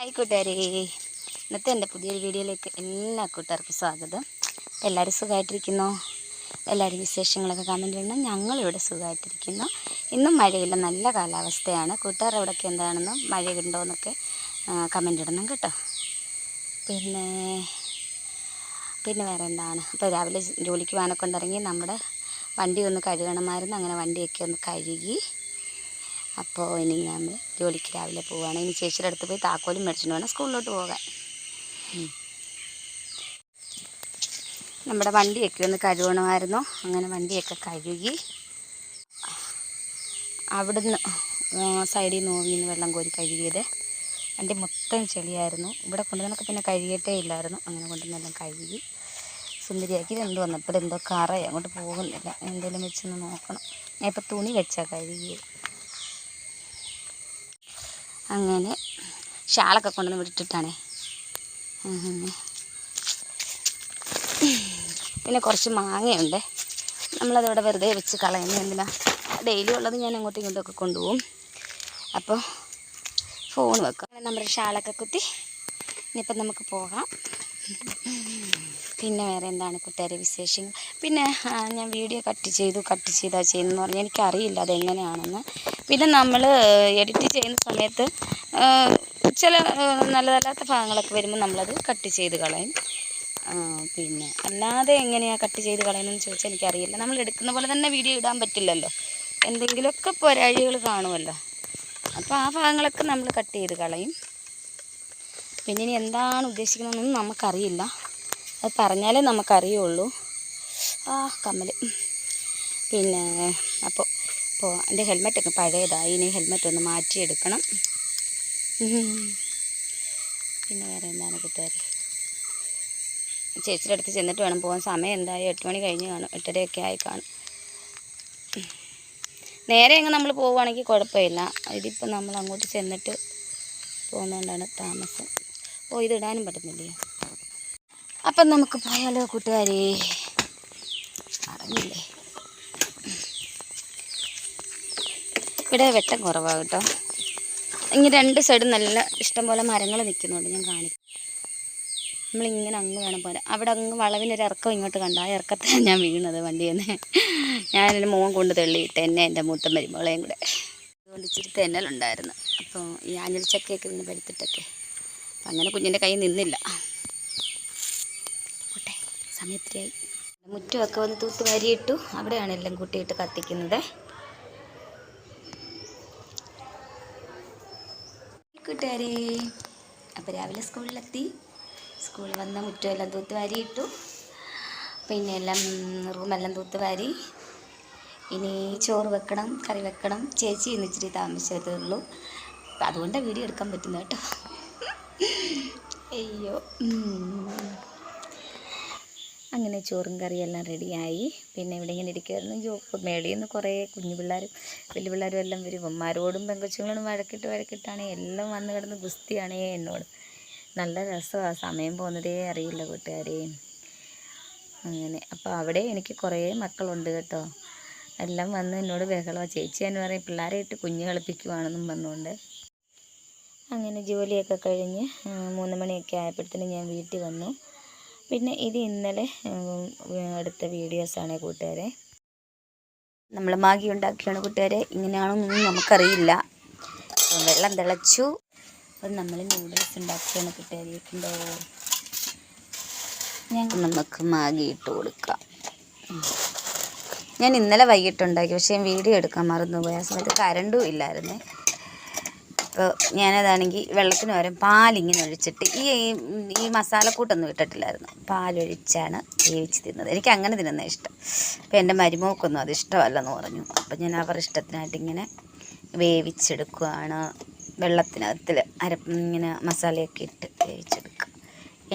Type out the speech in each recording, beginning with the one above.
Hi കൂട്ടുകാരെ. ഇന്നത്തെ എന്റെ പുതിയൊരു വീഡിയോയിലേക്ക് എല്ലാ കൂട്ടുകാർക്കും സ്വാഗതം. എല്ലാവരും സുഖമായിട്ടിരിക്കുന്നു? എല്ലാവരും വിശേഷങ്ങളൊക്കെ കമന്റ് ഇടണം. ഞങ്ങളിവിടെ സുഖമായിട്ടിരിക്കുന്നു. ഇന്നും മഴയില്ല. നല്ല കാലാവസ്ഥയാണ്. കൂട്ടുകാർ അവിടെയൊക്കെ എന്താണെന്നും മഴയുണ്ടോ എന്നൊക്കെ കമന്റ് ഇടണം കേട്ടോ. പിന്നെ പിന്നെ വേറെ എന്താണ്? ഇപ്പോൾ രാവിലെ ജോലിക്ക് പോകാനൊക്കെ ഉണ്ടിറങ്ങി നമ്മുടെ വണ്ടി ഒന്ന് കഴുകണമായിരുന്നു. അങ്ങനെ വണ്ടിയൊക്കെ ഒന്ന് കഴുകി അപ്പോൾ ഇനി ഞാൻ ജോലിക്ക് രാവിലെ പോവുകയാണ് ഇനി ചേച്ചിയുടെ അടുത്ത് പോയി താക്കോലും മേടിച്ചിട്ട് വേണം സ്കൂളിലോട്ട് പോകാൻ. നമ്മുടെ വണ്ടിയൊക്കെ ഒന്ന് കഴുകണമായിരുന്നു. അങ്ങനെ വണ്ടിയൊക്കെ കഴുകി അവിടുന്ന് സൈഡിൽ നോവിൽ നിന്ന് വെള്ളം കോരി കഴുകിയത്. വണ്ടി മൊത്തം ചെളിയായിരുന്നു. ഇവിടെ കൊണ്ടുവന്നൊക്കെ പിന്നെ കഴുകിയിട്ടേ ഇല്ലായിരുന്നു. അങ്ങനെ കൊണ്ടുവന്നെല്ലാം കഴുകി സുന്ദരിയാക്കി. രണ്ട് എന്ത് വന്നപ്പോൾ എന്തോ കറയാ അങ്ങോട്ട് പോകുന്നില്ല. എന്തെങ്കിലും വെച്ചൊന്ന് നോക്കണം. ഞാൻ ഇപ്പോൾ തുണി വെച്ചാൽ കഴുകിയത്. അങ്ങനെ ഷാളൊക്കെ കൊണ്ടുവന്ന് വിട്ടിട്ടാണേ. പിന്നെ കുറച്ച് മാങ്ങയുണ്ട്. നമ്മളതിവിടെ വെറുതെ വെച്ച് കളയുന്നു എന്തിനാ? ഡെയിലി ഉള്ളത് ഞാൻ അങ്ങോട്ടും ഇങ്ങോട്ടൊക്കെ കൊണ്ടുപോകും. അപ്പോൾ ഫോൺ വെക്കാം. നമ്മുടെ ഷാളൊക്കെ കുത്തി ഇനിയിപ്പം നമുക്ക് പോകാം. പിന്നെ വേറെ എന്താണ് കൂട്ടുകാരെ വിശേഷങ്ങൾ? പിന്നെ ഞാൻ വീഡിയോ കട്ട് ചെയ്തു കട്ട് ചെയ്താ ചെയ്യുന്നതെന്ന് പറഞ്ഞാൽ എനിക്കറിയില്ല അതെങ്ങനെയാണെന്ന്. പിന്നെ നമ്മൾ എഡിറ്റ് ചെയ്യുന്ന സമയത്ത് ചില നല്ല നല്ലതല്ലാത്ത ഭാഗങ്ങളൊക്കെ വരുമ്പോൾ നമ്മളത് കട്ട് ചെയ്ത് കളയും. പിന്നെ അല്ലാതെ എങ്ങനെയാണ് കട്ട് ചെയ്ത് കളയുന്നതെന്ന് ചോദിച്ചാൽ എനിക്കറിയില്ല. നമ്മൾ എടുക്കുന്ന പോലെ തന്നെ വീഡിയോ ഇടാൻ പറ്റില്ലല്ലോ. എന്തെങ്കിലുമൊക്കെ പോരാഴികൾ കാണുമല്ലോ. അപ്പോൾ ആ ഭാഗങ്ങളൊക്കെ നമ്മൾ കട്ട് ചെയ്ത് കളയും. പിന്നെ ഇനി എന്താണ് ഉദ്ദേശിക്കുന്നതെന്നൊന്നും നമുക്കറിയില്ല. അത് പറഞ്ഞാലേ നമുക്കറിയുള്ളൂ. ആ കമ്മൽ പിന്നെ അപ്പോൾ ഇപ്പോൾ എന്റെ ഹെൽമെറ്റൊക്കെ പഴയതായി. ഇനി ഹെൽമെറ്റ് ഒന്ന് മാറ്റിയെടുക്കണം. പിന്നെ വേറെ എന്താണ് കൂട്ടുകാർ ചേച്ചിയുടെ അടുത്ത് ചെന്നിട്ട് വേണം പോകാൻ. സമയം എന്തായി? എട്ട് മണി കഴിഞ്ഞ് കാണും. എട്ടരയൊക്കെ ആയി കാണും. നേരെ അങ്ങ് നമ്മൾ പോവുകയാണെങ്കിൽ കുഴപ്പമില്ല. ഇതിപ്പോൾ നമ്മൾ അങ്ങോട്ട് ചെന്നിട്ട് പോകുന്നതുകൊണ്ടാണ് താമസം. ഓ ഇതിടാനും പറ്റുന്നില്ലേ? അപ്പം നമുക്ക് പോയാലോ കൂട്ടുകാരെ? അറിഞ്ഞില്ലേ? ഇവിടെ വെട്ടം കുറവാണ് കേട്ടോ. ഇനി രണ്ട് സൈഡ് നല്ല ഇഷ്ടംപോലെ മരങ്ങൾ നിൽക്കുന്നുണ്ട് ഞാൻ കാണിക്കും. നമ്മളിങ്ങനെ അങ്ങ് വേണം പോലെ. അവിടെ അങ്ങ് വളവിനൊരു ഇറക്കം ഇങ്ങോട്ട് കണ്ട ആ ഇറക്കത്താണ് ഞാൻ വീണത് വണ്ടിയിൽ നിന്ന് എന്റെ മോൻ കൊണ്ട് തള്ളിയിട്ട് എന്നെ എന്റെ മൂത്ത മരുമകളെയും കൂടെ. അതുകൊണ്ട് ഇച്ചിരി തെന്നലുണ്ടായിരുന്നു അപ്പോൾ ഈ ആഞ്ഞൽ ചക്കയൊക്കെ നിന്ന് പഴുത്തിട്ടൊക്കെ. അപ്പം അങ്ങനെ കുഞ്ഞിന്റെ കയ്യിൽ നിന്നില്ല. പോട്ടെ സമയത്തിരിയായി മുറ്റമൊക്കെ വന്ന് തൂത്ത് വാരിയിട്ടു അവിടെയാണ് എല്ലാം കൂട്ടിയിട്ട് കത്തിക്കുന്നത്. കൂട്ടുകാരെ. അപ്പോൾ രാവിലെ സ്കൂളിലെത്തി. സ്കൂളിൽ വന്ന മുറ്റമെല്ലാം തൂത്ത് വാരിയിട്ടു. പിന്നെ എല്ലാം റൂമെല്ലാം തൂത്ത് വാരി. ഇനി ചോറ് വെക്കണം കറി വെക്കണം. ചേച്ചി ഇന്ന് ഇച്ചിരി താമസിച്ചതേ ഉള്ളൂ. അതുകൊണ്ടാണ് വീഡിയോ എടുക്കാൻ പറ്റുന്നത് കേട്ടോ. അയ്യോ. അങ്ങനെ ചോറും കറിയെല്ലാം റെഡിയായി. പിന്നെ ഇവിടെ ഇങ്ങനെ ഇരിക്കുമായിരുന്നു ജോ മേളിൽ നിന്ന് കുറേ കുഞ്ഞു പിള്ളേരും വലിയ പിള്ളേരും എല്ലാം വരും. അമ്മമാരോടും പെങ്കൊച്ചുങ്ങളോടും വഴക്കിട്ട് വഴക്കിട്ടാണ് എല്ലാം വന്ന് കിടന്ന് ഗുസ്തിയാണേ എന്നോട്. നല്ല രസമാണ് സമയം പോകുന്നതേ അറിയില്ല കൂട്ടുകാരെ. അങ്ങനെ. അപ്പോൾ അവിടെ എനിക്ക് കുറേ മക്കളുണ്ട് കേട്ടോ. എല്ലാം വന്ന് എന്നോട് ബഹളമാണ് ചേച്ചി എന്ന് പറയും പിള്ളേരെ ഇട്ട് കുഞ്ഞ് കളിപ്പിക്കുവാണെന്നും പറഞ്ഞുകൊണ്ട്. അങ്ങനെ ജോലിയൊക്കെ കഴിഞ്ഞ് മൂന്ന് മണിയൊക്കെ ആയപ്പോഴത്തേനും ഞാൻ വീട്ടിൽ വന്നു. പിന്നെ ഇത് ഇന്നലെ എടുത്ത വീഡിയോസാണ് കൂട്ടുകാരെ. നമ്മൾ മാഗി ഉണ്ടാക്കിയാണ് കൂട്ടുകാരെ. ഇങ്ങനെയാണെന്നൊന്നും നമുക്കറിയില്ല. വെള്ളം തിളച്ചു. അപ്പം നമ്മൾ നൂഡിൽസ് ഉണ്ടാക്കിയാണ് കൂട്ടുകാരെ. ഞങ്ങൾ നമുക്ക് മാഗി ഇട്ട് കൊടുക്കാം. ഞാൻ ഇന്നലെ വൈകിട്ടുണ്ടാക്കി പക്ഷേ വീഡിയോ എടുക്കാൻ മറന്നുപോയി. ആ സമയത്ത് കരണ്ടും ഇല്ലായിരുന്നേ. അപ്പോൾ ഞാനതാണെങ്കിൽ വെള്ളത്തിന് പകരം പാലിങ്ങനെ ഒഴിച്ചിട്ട് ഈ ഈ മസാലക്കൂട്ടൊന്നും ഇട്ടിട്ടില്ലായിരുന്നു. പാലൊഴിച്ചാണ് വേവിച്ച് തിന്നത്. എനിക്ക് അങ്ങനെ തിന്നുന്നത് ഇഷ്ടം. അപ്പോൾ എന്റെ മരുമോക്കൊന്നും അത് ഇഷ്ടമല്ലെന്ന് പറഞ്ഞു. അപ്പോൾ ഞാൻ അവരുടെ ഇഷ്ടത്തിനായിട്ട് ഇങ്ങനെ വേവിച്ചെടുക്കുകയാണ് വെള്ളത്തിനകത്തിൽ അര ഇങ്ങനെ മസാലയൊക്കെ ഇട്ട് വേവിച്ചെടുക്കുക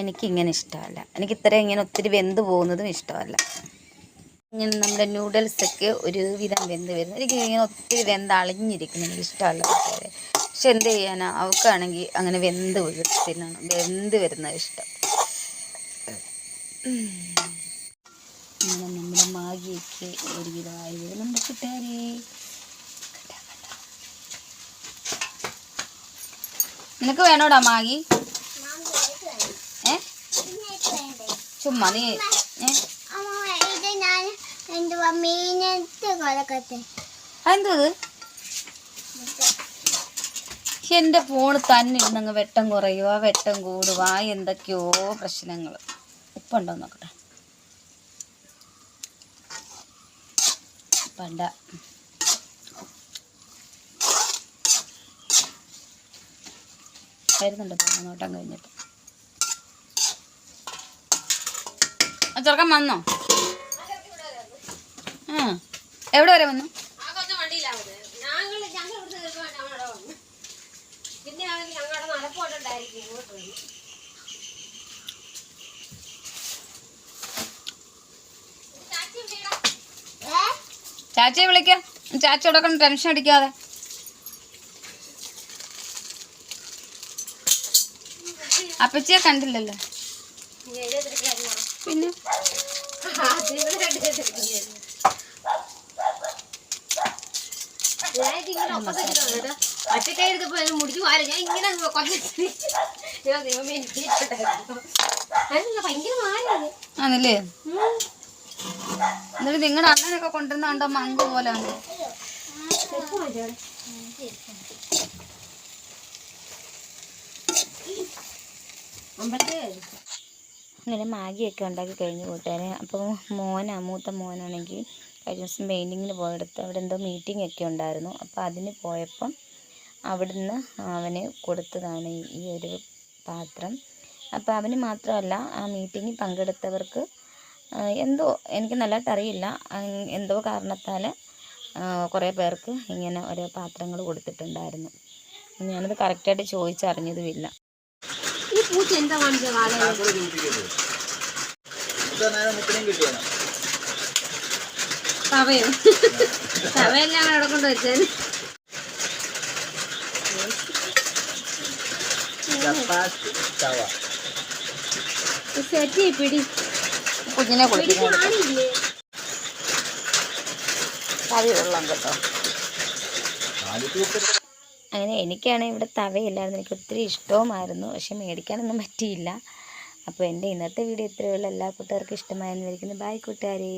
എനിക്കിങ്ങനെ ഇഷ്ടമല്ല. എനിക്ക് ഇത്രയും ഇങ്ങനെ ഒത്തിരി വെന്ത് പോകുന്നതും ഇഷ്ടമല്ല. ഇങ്ങനെ നമ്മുടെ നൂഡിൽസൊക്കെ ഒരുവിധം വെന്ത് വരുന്നു. എനിക്ക് ഇങ്ങനെ ഒത്തിരി വെന്ത് അളിഞ്ഞിരിക്കുന്നു. എനിക്ക് ഇഷ്ടമല്ല. പക്ഷെ എന്ത് ചെയ്യാനാ? അവൾക്കാണെങ്കിൽ അങ്ങനെ വെന്ത് തിന്നണം വെന്ത് വരുന്നത് ഇഷ്ടം. നമ്മുടെ മാഗിയൊക്കെ ഒരു വിധമായി വരുന്നുണ്ട് കൂട്ടുകാരെ. നിനക്ക് വേണോടാ മാഗി? ഏ? ചുമ്മാ നീ ഏ? എന്തുവാ മീനത്തെ കൊലക്കത്തെ ഇത്? എന്റെ ഫോൺ തന്നെ ഇരുന്നങ്ങ് വെട്ടം കുറയുക വെട്ടം കൂടുക എന്തൊക്കെയോ പ്രശ്നങ്ങൾ ഉപ്പുണ്ടോ നോക്കട്ടെ. പണ്ട വരുന്നുണ്ട് നോട്ടം കഴിഞ്ഞിട്ട്. ചെറുക്കൻ വന്നോ? ആ എവിടെ വരെ വന്നു? ചാച്ചിയെ വിളിക്ക. ചാച്ചി കൊടുക്കണം ടെൻഷൻ അടിക്കാതെ. അപ്പച്ചിയെ കണ്ടില്ലല്ലോ. പിന്നെ? ഞാൻ ഇങ്ങനെ ആണല്ലേ? എന്നിട്ട് നിങ്ങളുടെ അണ്ണനൊക്കെ കൊണ്ടുവന്ന കണ്ടോ മങ്ക് പോലെ ഇങ്ങനെ അമ്പലത്തെ അങ്ങനെ മാഗിയൊക്കെ ഉണ്ടാക്കി കഴിഞ്ഞ് കൂട്ടുകാരെ. അപ്പോൾ മോനാ മൂത്ത മോനാണെങ്കിൽ കഴിഞ്ഞ ദിവസം പെയിന്റിങ്ങിന് പോയെടുത്ത് അവിടെ എന്തോ മീറ്റിംഗ് ഒക്കെ ഉണ്ടായിരുന്നു. അപ്പോൾ അതിന് പോയപ്പം അവിടുന്ന് അവന് കൊടുത്തതാണ് ഈ- ഒരു പാത്രം. അപ്പോൾ അവന് മാത്രമല്ല ആ മീറ്റിങ്ങിൽ പങ്കെടുത്തവർക്ക് എന്തോ എനിക്ക് നല്ലതായിട്ട് അറിയില്ല. എന്തോ കാരണത്താൽ കുറേ പേർക്ക് ഇങ്ങനെ ഓരോ പാത്രങ്ങൾ കൊടുത്തിട്ടുണ്ടായിരുന്നു. ഞാനത് കറക്റ്റായിട്ട് ചോദിച്ചറിഞ്ഞതുമില്ല. ഈ പൂച്ച എന്താ കാണിച്ചത് കാലം തവയോ തവയെല്ലാം അവിടെ കൊണ്ട് വെച്ചത്. സെറ്റ് പിടി. കുഞ്ഞിനെ വെള്ളം കേട്ടോ. അങ്ങനെ എനിക്കാണ് ഇവിടെ തവയില്ലായിരുന്നു. എനിക്ക് ഒത്തിരി ഇഷ്ടവുമായിരുന്നു. പക്ഷെ മേടിക്കാനൊന്നും പറ്റിയില്ല. അപ്പോൾ എന്റെ ഇന്നത്തെ വീഡിയോ ഇത്രയുള്ള ഉള്ളൂ. എല്ലാ കൂട്ടുകാർക്കും ഇഷ്ടമായെന്ന് വിചാരിക്കുന്നു. ബൈ കൂട്ടുകാരേ.